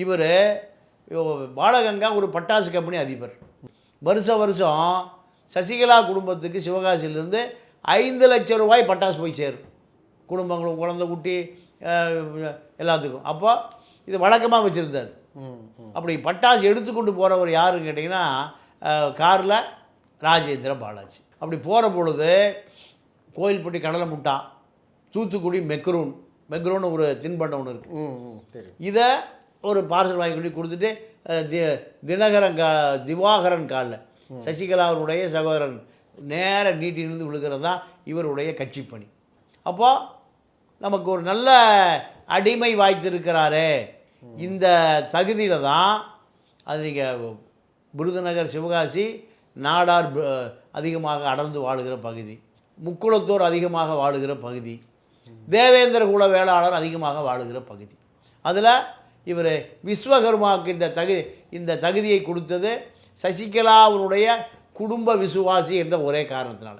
இவர் பாலகங்கா ஒரு பட்டாசு கம்பெனி அதிபர். வருஷம் வருஷம் சசிகலா குடும்பத்துக்கு சிவகாசியிலேருந்து ஐந்து லட்சம் ரூபாய் பட்டாசு போய் சேரும். குடும்பங்களும் குழந்தை குட்டி எல்லாத்துக்கும். அப்போ இது வழக்கமாக வச்சுருந்தார். அப்படி பட்டாசு எடுத்துக்கொண்டு போகிறவர் யாருன்னு கேட்டிங்கன்னா காரில் ராஜேந்திர பாலாஜி. அப்படி போகிற பொழுது கோயில்பட்டி கடலை முட்டா தூத்துக்குடி மெக்ரூன் மெக்ரூன் ஒரு தின்பண்டம் ஒன்று இருக்குது இதை ஒரு பார்சல் வாங்கி கொண்டு கொடுத்துட்டு தி தினகரன் கா திவாகரன் காலில். சசிகலாவுடைய சகோதரன் நேர நீட்டிலிருந்து விழுகிறது தான் இவருடைய கட்சி பணி. அப்போது நமக்கு ஒரு நல்ல அடிமை வாய்த்திருக்கிறாரே. இந்த தகுதியில் தான் அது நீங்கள் விருதுநகர் சிவகாசி நாடார் அதிகமாக அடர்ந்து வாழுகிற பகுதி. முக்குளத்தூர் அதிகமாக வாழுகிற பகுதி. தேவேந்திர குல வேளாளர் அதிகமாக வாழுகிற பகுதி. அதில் இவர் விஸ்வகர்மாவுக்கு இந்த தகு இந்த தகுதியை கொடுத்தது சசிகலாவினுடைய குடும்ப விசுவாசி என்ற ஒரே காரணத்தினால.